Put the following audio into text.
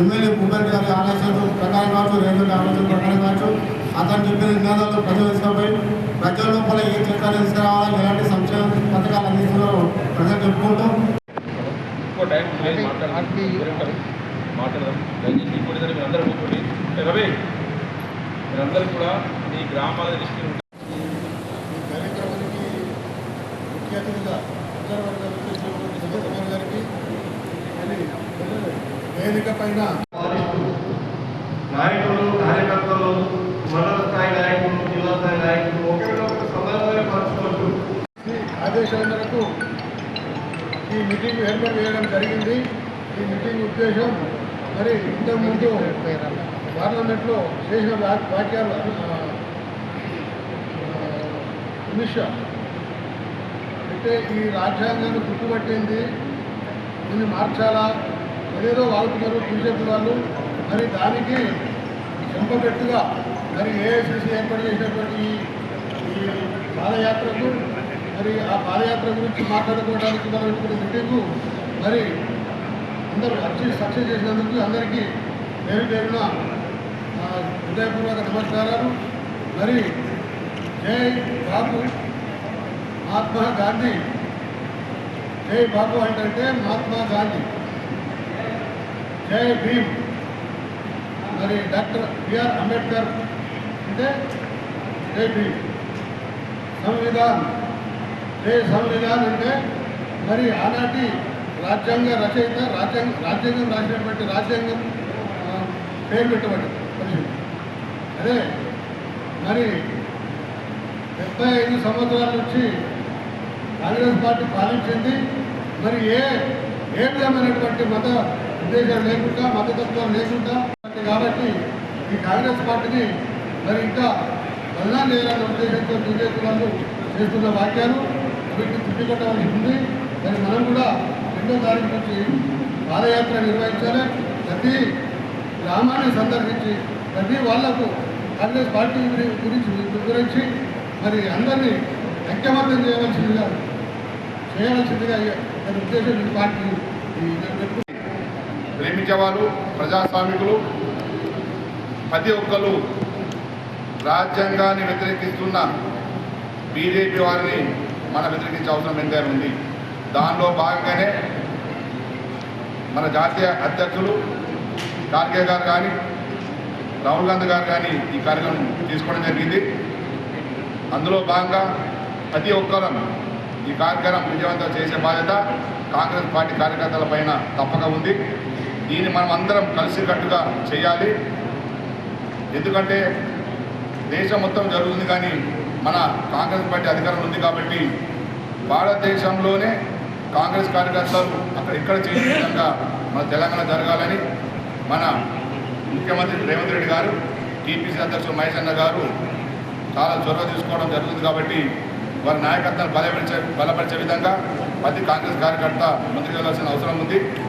MLA Bhupet గారి ఆలోచనలు ప్రకారం కావచ్చు రేవంత్ ఆలోచన ప్రకారం కావచ్చు అతను చెప్పిన నినాదాలు ప్రజలు తీసుకుపోయి ప్రజల లోపల ఏ చట్టాలు తీసుకురావాలో ఎలాంటి సంక్షేమ పథకాలు అందిస్తున్నారో ప్రజలు చెప్పుకుంటూ మాట్లాడదాం. దయచేసి ఇంకోటి మీరు అందరూ కూర్చోండి. రవి మీరందరూ కూడా మీ గ్రామాల దృష్టి ఈ కార్యక్రమానికి ముఖ్య అతిథిగా గారికి వేదిక పైన నాయకులు కార్యకర్తలు మండల స్థాయి నాయకులు జిల్లా స్థాయి నాయకులు ఒకరికొకరు సమన్వయ పరచుకుంటూ ఈ ఆదేశాల మేరకు ఈ మీటింగ్ ఏర్పాటు చేయడం జరిగింది. ఈ మీటింగ్ ఉద్దేశం మరి ఇంతకుముందు పార్లమెంట్లో చేసిన వాక్యాలు అమిత్ అయితే ఈ రాజ్యాంగాన్ని గుర్తుపట్టింది. దీన్ని మార్చాలా? ఏదేదో వాడుతున్నారు బీజేపీ వాళ్ళు. మరి దానికి చెంపపెట్టుగా మరి ఏఐసిసి ఏర్పాటు చేసినటువంటి ఈ- పాదయాత్రకు మరి ఆ పాదయాత్ర గురించి మాట్లాడుకోవడానికి మనం ఇప్పుడు మీటింగు మరి అందరూ వచ్చి సక్సెస్ చేసినందుకు అందరికీ పేరు పేరున హృదయపూర్వక నమస్కారాలు. మరి జై బాబు మహాత్మా గాంధీ. జై బాబు అంటే మహాత్మా గాంధీ. జయ భీమ్. మరి డాక్టర్ బిఆర్ అంబేద్కర్ అంటే జై భీమ్. సంవిధాన్. జయ సంవిధాన్ అంటే మరి ఆనాటి రాజ్యాంగ రచయిత రాజ్యాంగ రాజ్యాంగం రాసినటువంటి రాజ్యాంగం పేరు పెట్టబడి అదే మరి డెబ్బై ఐదు సంవత్సరాల నుంచి కాంగ్రెస్ పార్టీ పాలించింది. మరి ఏ ఏ విధమైనటువంటి మత ఉద్దేశం లేకుండా మతతత్వం లేకుండా కాబట్టి ఈ కాంగ్రెస్ పార్టీని మరి ఇంకా బదనాలు చేయాలనే ఉద్దేశంతో బీజేపీ వాళ్ళు చేస్తున్న వాక్యాలు వీటిని తిప్పికొట్టవలసి ఉంది. మరి మనం కూడా రెండో తారీఖు నుంచి పాదయాత్ర నిర్వహించాలి. ప్రతి గ్రామాన్ని సందర్శించి ప్రతి వాళ్ళకు కాంగ్రెస్ పార్టీ గురించి గురించి మరి అందరినీ ఐక్యమత్యం చేయవలసిందిగా చేయవలసిందిగా ఉద్దేశం ఈ పార్టీ ఈ ప్రేమించేవాళ్ళు ప్రజాస్వామికులు ప్రతి ఒక్కరు రాజ్యాంగాన్ని వ్యతిరేకిస్తున్న బీజేపీ వారిని మన వ్యతిరేకించే అవసరం ఎంతైనా ఉంది. దానిలో భాగంగానే మన జాతీయ అధ్యక్షులు ఖార్గే గారు కానీ రాహుల్ గాంధీ గారు కానీ ఈ కార్యక్రమం తీసుకోవడం జరిగింది. అందులో భాగంగా ప్రతి ఒక్కరం ఈ కార్యక్రమం విజయవంతం చేసే బాధ్యత కాంగ్రెస్ పార్టీ కార్యకర్తల పైన తప్పక ఉంది. దీన్ని మనం అందరం కలిసికట్టుగా చేయాలి. ఎందుకంటే దేశం మొత్తం జరుగుతుంది కానీ మన కాంగ్రెస్ పార్టీ అధికారంలో ఉంది కాబట్టి భారతదేశంలోనే కాంగ్రెస్ కార్యకర్తలు అక్కడ ఇక్కడ చేసే విధంగా మన తెలంగాణ జరగాలని మన ముఖ్యమంత్రి రేవంత్ రెడ్డి గారు టీపీసీ అధ్యక్షుడు మహేష్ అన్న గారు చాలా చొరవ తీసుకోవడం జరుగుతుంది కాబట్టి వారి నాయకత్వాన్ని బలపరిచే బలపరిచే విధంగా ప్రతి కాంగ్రెస్ కార్యకర్త ముందుకు వెళ్ళాల్సిన అవసరం ఉంది.